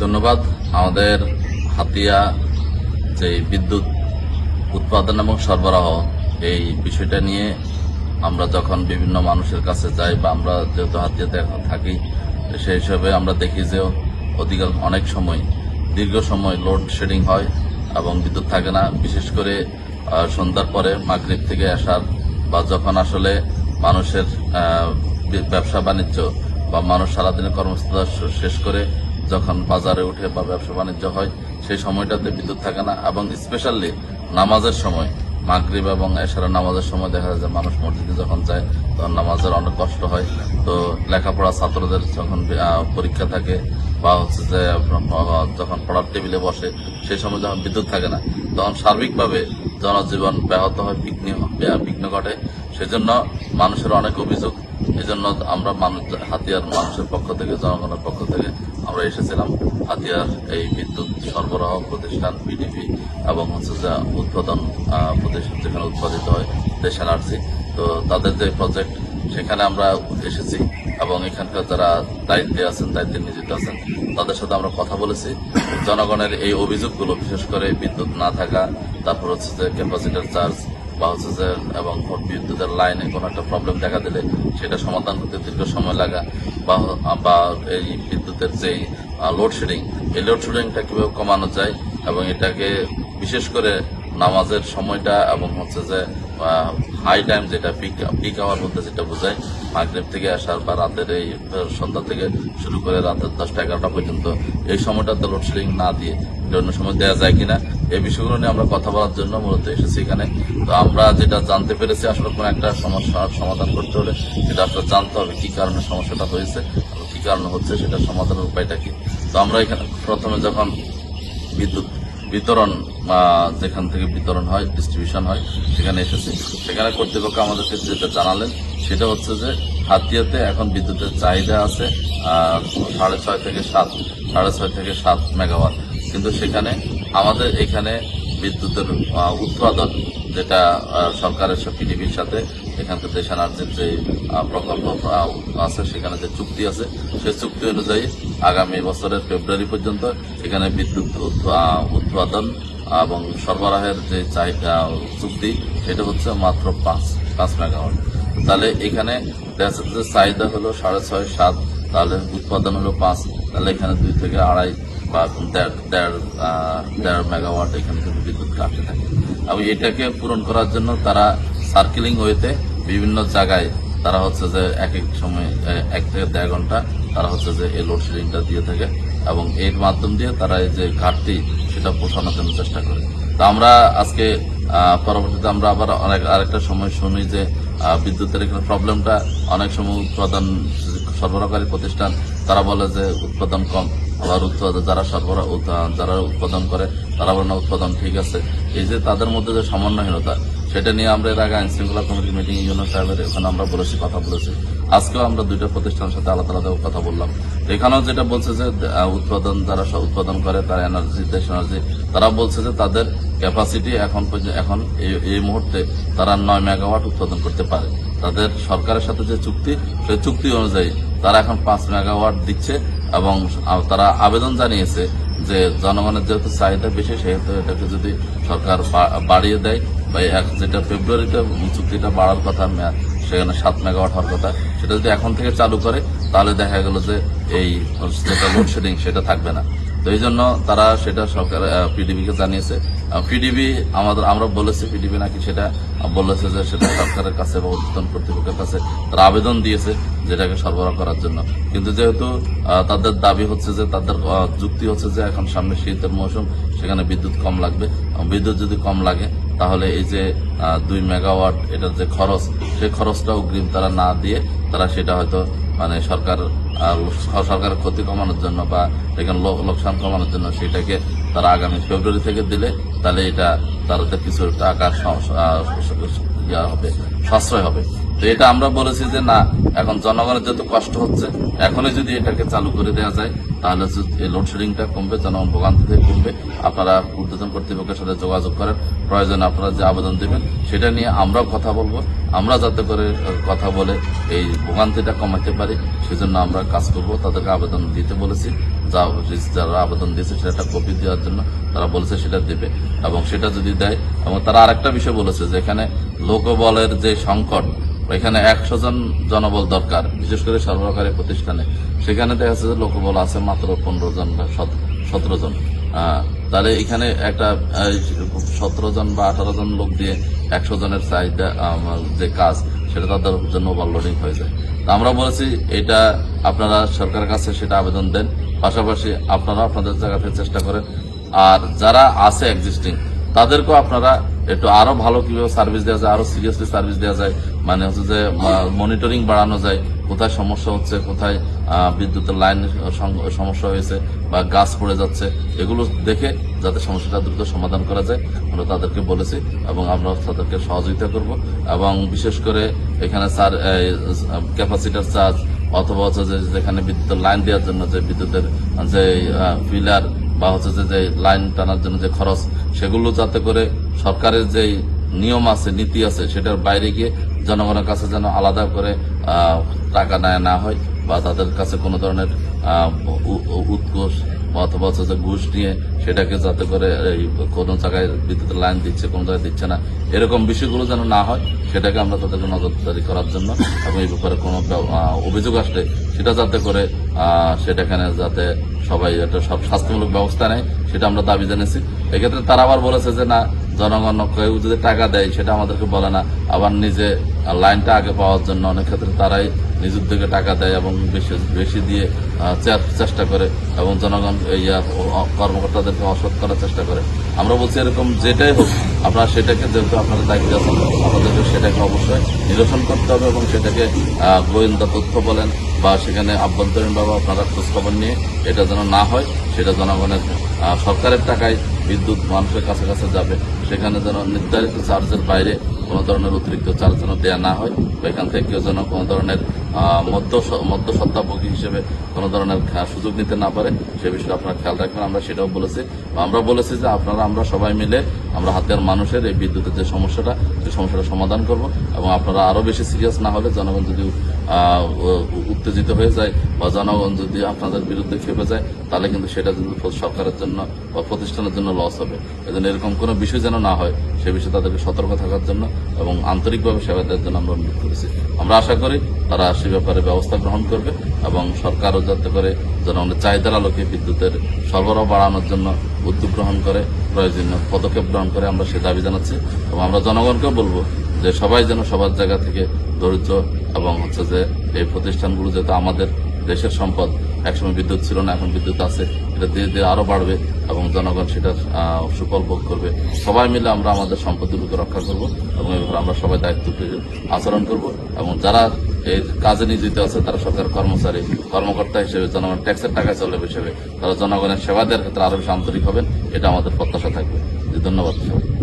ধন্যবাদ। আমাদের হাতিয়া যে বিদ্যুৎ উৎপাদন এবং সরবরাহ, এই বিষয়টা নিয়ে আমরা যখন বিভিন্ন মানুষের কাছে যাই বা আমরা যেহেতু হাতিয়াতে এখন থাকি সেই হিসাবে আমরা দেখি যে অধিকাংশ অনেক সময় দীর্ঘ সময় লোড শেডিং হয় এবং বিদ্যুৎ থাকে না। বিশেষ করে সন্ধ্যার পরে মাগরিব থেকে আসার বা যখন আসলে মানুষের ব্যবসা বাণিজ্য বা মানুষ সারাদিনের কর্মস্থতা শ- শেষ করে যখন বাজারে উঠে বা ব্যবসা বাণিজ্য হয়, সেই সময়টাতে বিদ্যুৎ থাকে না এবং স্পেশালি নামাজের সময়, মাগরিব এবং এশারা নামাজের সময় দেখা যায় যে মানুষ মসজিদে যখন যায়, তখন নামাজের অনেক কষ্ট হয়। তো লেখাপড়া ছাত্রদের যখন পরীক্ষা থাকে বা হচ্ছে যে যখন পড়ার টেবিলে বসে, সেই সময় যখন বিদ্যুৎ থাকে না, তখন সার্বিকভাবে জনজীবন ব্যাহত হয়, বিঘ্ন বিঘ্ন ঘটে। সেজন্য মানুষের অনেক অভিযোগ। এই জন্য আমরা মানুষ, হাতিয়ার মানুষের পক্ষ থেকে, জনগণের পক্ষ থেকে আমরা এসেছিলাম হাতিয়ার এই বিদ্যুৎ সরবরাহ প্রতিষ্ঠান বিডিপি এবং হচ্ছে যে উৎপাদন প্রতিষ্ঠান যেখানে উৎপাদিত হয় দেশ এনার্জি তো তাদের যে প্রজেক্ট সেখানে আমরা এসেছি এবং এখানকার যারা দায়িত্বে আছেন, দায়িত্বে নিয়োজিত আছেন, তাদের সাথে আমরা কথা বলেছি। জনগণের এই অভিযোগগুলো, বিশেষ করে বিদ্যুৎ না থাকা, তারপর হচ্ছে যে ক্যাপাসিটার চার্জ বা হচ্ছে যে এবং বিদ্যুতের লাইনে কোনো একটা প্রবলেম দেখা দিলে সেটা সমাধান করতে দীর্ঘ সময় লাগা বা বা এই বিদ্যুতের যেই লোডশেডিং এই লোডশেডিংটা কীভাবে কমানো যায় এবং এটাকে বিশেষ করে নামাজের সময়টা এবং হচ্ছে যে হাই টাইম যেটা পিক পিক আওয়ার মধ্যে যেটা বোঝায়, মাগরেব থেকে আসার বা রাতের এই সন্ধ্যা থেকে শুরু করে রাতের দশটা এগারোটা পর্যন্ত এই সময়টাতে লোডশেডিং না দিয়ে অন্য সময় দেওয়া যায় কিনা এই বিষয়গুলো নিয়ে আমরা কথা বলার জন্য মূলত এসেছি এখানে। তো আমরা যেটা জানতে পেরেছি, আসলে কোনো একটা সমস্যার সমাধান করতে হলে সেটা আসলে জানতে হবে, কি কারণে সমস্যাটা হয়েছে কি কারণে হচ্ছে সেটা সমাধানের উপায়টা কি। তো আমরা এখানে প্রথমে যখন বিদ্যুৎ বিতরণ যেখান থেকে বিতরণ হয় ডিস্ট্রিবিউশন হয়, সেখানে এসেছি। সেখানে কর্তৃপক্ষ আমাদেরকে যেটা জানালেন, সেটা হচ্ছে যে হাতিয়াতে এখন বিদ্যুতের চাহিদা আছে সাড়ে ছয় থেকে সাত, সাড়ে ছয় থেকে সাত মেগাওয়াট। কিন্তু সেখানে আমাদের এখানে বিদ্যুতের উৎপাদন যেটা সরকারের সাথে পিডিবির সাথে এখান থেকে দেশ এনার্জির যে প্রকল্প আছে, সেখানে যে চুক্তি আছে, সেই চুক্তি অনুযায়ী আগামী বছরের ফেব্রুয়ারি পর্যন্ত এখানে বিদ্যুৎ উৎপাদন এবং সরবরাহের যে চাহিদা, চুক্তি, সেটা হচ্ছে মাত্র পাঁচ পাঁচ মেগাওয়াট। তাহলে এখানে যাচ্ছে যে চাহিদা হলো সাড়ে ছয়, সাত, তাহলে উৎপাদন হলো পাঁচ, তাহলে এখানে দুই থেকে আড়াই বা দেড় দেড় দেড় মেগাওয়াট এখানে কিন্তু বিদ্যুৎ কাটতে থাকে। এবং এটাকে পূরণ করার জন্য তারা সার্কেলিং ওয়েতে বিভিন্ন জায়গায় তারা হচ্ছে যে এক এক সময় এক থেকে দেড় ঘণ্টা তারা হচ্ছে যে এই লোডশেডিংটা দিয়ে থাকে এবং এর মাধ্যম দিয়ে তারা এই যে ঘাটতি সেটা পোষানোর জন্য চেষ্টা করে। তো আমরা আজকে পরবর্তীতে আমরা আবার অনেক আরেকটা সময় শুনি যে বিদ্যুতের এখানে প্রবলেমটা অনেক সময় উৎপাদন সরবরাহকারী প্রতিষ্ঠান, তারা বলে যে উৎপাদন কম। আবার উৎপাদন, যারা সরবরাহ যারা উৎপাদন করে, তারা বলে না উৎপাদন ঠিক আছে। এই যে তাদের মধ্যে যে সমন্বয়হীনতা সেটা নিয়ে আমরা এর আগে আইন শৃঙ্খলা কমিটির মিটিং ইউনো সাহেবের ওখানে আমরা বলেছি, কথা বলেছি। আজকেও আমরা দুইটা প্রতিষ্ঠানের সাথে আলাদা আলাদা কথা বললাম। এখানেও যেটা বলছে যে উৎপাদন যারা উৎপাদন করে, তারা এনার্জি দেশ এনার্জি তারা বলছে যে তাদের ক্যাপাসিটি এখন এখন এই মুহূর্তে তারা নয় মেগাওয়াট উৎপাদন করতে পারে। তাদের সরকারের সাথে যে চুক্তি, সেই চুক্তি অনুযায়ী তারা এখন পাঁচ মেগাওয়াট দিচ্ছে এবং তারা আবেদন জানিয়েছে যে জনগণের যেহেতু চাহিদা বেশি, সেহেতু এটাকে যদি সরকার বাড়িয়ে দেয় বা যেটা ফেব্রুয়ারিতে চুক্তিটা বাড়ার কথা মেয়াদ সেখানে সাত মেগাওয়াট হওয়ার কথা, সেটা যদি এখন থেকে চালু করে, তাহলে দেখা গেল যে এই যেটা লোডশেডিং সেটা থাকবে না। তো এই জন্য তারা সেটা সরকার পিডিবি কে জানিয়েছে। পিডিবি আমাদের, আমরা বলেছি পিডিবি নাকি সেটা বলেছে যে সেটা সরকারের কাছে বা উদ্বোধন কর্তৃপক্ষের কাছে তারা আবেদন দিয়েছে যেটাকে সরবরাহ করার জন্য। কিন্তু যেহেতু তাদের দাবি হচ্ছে যে, তাদের যুক্তি হচ্ছে যে এখন সামনে শীতের মৌসুম, সেখানে বিদ্যুৎ কম লাগবে। বিদ্যুৎ যদি কম লাগে তাহলে এই যে দুই মেগাওয়াট এটার যে খরচ, সেই খরচটা অগ্রিম তারা না দিয়ে তারা সেটা হয়তো মানে সরকার সরকারের ক্ষতি কমানোর জন্য বা এখানে লোকসান কমানোর জন্য সেটাকে তারা আগামী ফেব্রুয়ারি থেকে দিলে তাহলে এটা তাদের কিছু ইয়া হবে, সাশ্রয় হবে। তো এটা আমরা বলেছি যে না, এখন জনগণের যত কষ্ট হচ্ছে, এখনই যদি এটাকে চালু করে দেওয়া যায়, তাহলে এই লোডশেডিংটা কমবে, জনগণ ভোগান্তি থেকে কমবে। আপনারা ঊর্ধ্বতন কর্তৃপক্ষের সাথে যোগাযোগ করেন প্রয়োজনে আপনারা যে আবেদন দেবেন, সেটা নিয়ে আমরাও কথা বলব। আমরা যাতে করে কথা বলে এই ভোগান্তিটা কমাতে পারি, সেজন্য আমরা কাজ করব। তাদেরকে আবেদন দিতে বলেছি। যা যারা আবেদন দিয়েছে, সেটা কপি দেওয়ার জন্য তারা বলেছে সেটা দেবে। এবং সেটা যদি দেয়, এবং তারা আরেকটা বিষয় বলেছে যে এখানে লোকবলের যে সংকট, এখানে একশো জন জনবল দরকার, বিশেষ করে সরবরাহকারী প্রতিষ্ঠানে। সেখানে দেখা যাচ্ছে যে লোকবল আছে মাত্র পনেরো জন বা সতেরো জন। তাহলে এখানে একটা সতেরো জন বা আঠারো জন লোক দিয়ে একশো জনের চাহিদা যে কাজ, সেটা তাদের জন্য ওভারলোডিং হয়ে যায়। তা আমরা বলেছি, এটা আপনারা সরকারের কাছে সেটা আবেদন দেন। পাশাপাশি আপনারা আপনাদের জায়গা চেষ্টা করেন। আর যারা আছে এক্সিস্টিং তাদেরকেও আপনারা একটু আরও ভালো কীভাবে সার্ভিস দেওয়া যায়, আরও সিরিয়াসলি সার্ভিস দেওয়া যায়। মানে হচ্ছে যে মনিটরিং বাড়ানো যায়। কোথায় সমস্যা হচ্ছে, কোথায় বিদ্যুতের লাইন সমস্যা হয়েছে বা গাছ পড়ে যাচ্ছে, এগুলো দেখে যাতে সমস্যাটা দ্রুত সমাধান করা যায়, আমরা তাদেরকে বলেছি এবং আমরা তাদেরকে সহযোগিতা করব। এবং বিশেষ করে এখানে স্যার ক্যাপাসিটার চার্জ অথবা হচ্ছে যেখানে বিদ্যুতের লাইন দেওয়ার জন্য যে বিদ্যুতের যে ফিলার বা হচ্ছে যে যে লাইন টানার জন্য যে খরচ, সেগুলো যাতে করে সরকারের যে নিয়ম আছে, নীতি আছে, সেটার বাইরে গিয়ে জনগণের কাছে যেন আলাদা করে টাকা নেয় না হয় বা তাদের কাছে কোনো ধরনের উৎকোষ অথবা হচ্ছে ঘুষ নিয়ে সেটাকে যাতে করে এই কোনো জায়গায় বিদ্যুতের লাইন দিচ্ছে, কোনো জায়গায় দিচ্ছে না, এরকম বিষয়গুলো যেন না হয়, সেটাকে আমরা তাদেরকে নজরদারি করার জন্য এবং এই ব্যাপারে কোনো অভিযোগ আসলে সেটা যাতে করে সেটাখানে যাতে সবাই একটা সব স্বাস্থ্যমূলক ব্যবস্থা নেয়, সেটা আমরা দাবি জানিয়েছি। এক্ষেত্রে তারা আবার বলেছে যে, না, জনগণ কেউ যদি টাকা দেয়, সেটা আমাদেরকে বলে না। আবার নিজে লাইনটা আগে পাওয়ার জন্য অনেক ক্ষেত্রে তারাই নিজ উদ্যোগে টাকা দেয় এবং বেশি বেশি দিয়ে চেষ্টা করে এবং জনগণ এই কর্মকর্তাদেরকে অসৎ করার চেষ্টা করে। আমরা বলছি এরকম যেটাই হোক, আপনারা সেটাকে যেহেতু আপনারা দায়িত্ব আছেন আপনাদেরকে সেটাকে অবশ্যই নিরসন করতে হবে এবং সেটাকে গোয়েন্দা তথ্য বলেন বা সেখানে আভ্যন্তরীণভাবে আপনারা খোঁজখবর নিয়ে এটা যেন না হয়, সেটা জনগণের সরকারের টাকায় বিদ্যুৎ মানুষের কাছে কাছে যাবে। সেখানে যেন নির্ধারিত চার্জের বাইরে কোনো ধরনের অতিরিক্ত চার্জ যেন দেওয়া না হয় বা এখান থেকে কেউ যেন কোনো ধরনের মধ্য মধ্যসত্তাভোগী হিসেবে কোনো ধরনের সুযোগ নিতে না পারে, সে বিষয়ে আপনারা খেয়াল রাখবেন, আমরা সেটাও বলেছি। আমরা বলেছি যে আপনারা, আমরা সবাই মিলে আমরা হাতিয়ার মানুষের এই বিদ্যুতের যে সমস্যাটা, সেই সমস্যাটা সমাধান করব এবং আপনারা আরও বেশি সিরিয়াস না হলে জনগণ যদি উত্তেজিত হয়ে যায় বা জনগণ যদি আপনাদের বিরুদ্ধে খেপে যায়, তাহলে কিন্তু সেটা কিন্তু সরকারের জন্য বা প্রতিষ্ঠানের জন্য লস হবে। এজন্য এরকম কোনো বিষয় যেন না হয়, সে বিষয়ে তাদেরকে সতর্ক থাকার জন্য এবং আন্তরিকভাবে সেবা দেওয়ার জন্য আমরা অনুরোধ করেছি। আমরা আশা করি তারা সে ব্যাপারে ব্যবস্থা গ্রহণ করবে এবং সরকারও যাতে করে জনগণের চাহিদার আলোকে বিদ্যুতের সরবরাহ বাড়ানোর জন্য উদ্যোগ গ্রহণ করে, প্রয়োজনীয় পদক্ষেপ গ্রহণ করে আমরা সে দাবি জানাচ্ছি এবং আমরা জনগণকেও বলব যে সবাই যেন সবার জায়গা থেকে ধৈর্য এবং হচ্ছে যে এই প্রতিষ্ঠানগুলো যেহেতু আমাদের দেশের সম্পদ, একসময় বিদ্যুৎ ছিল না, এখন বিদ্যুৎ আছে। এটা ধীরে ধীরে আরও বাড়বে এবং জনগণ আহ, সুফল ভোগ করবে। সবাই মিলে আমরা আমাদের সম্পত্তিগুলোকে রক্ষা করব এবং এভাবে আমরা সবাই দায়িত্ব আচরণ করব এবং যারা এই কাজে নিয়োজিত আছে তারা সরকার কর্মচারী কর্মকর্তা হিসেবে জনগণ ট্যাক্সের টাকা চলবে হিসেবে তারা জনগণের সেবা দেওয়ার ক্ষেত্রে আরও বেশি আন্তরিক হবেন এটা আমাদের প্রত্যাশা থাকবে। ধন্যবাদ সবাই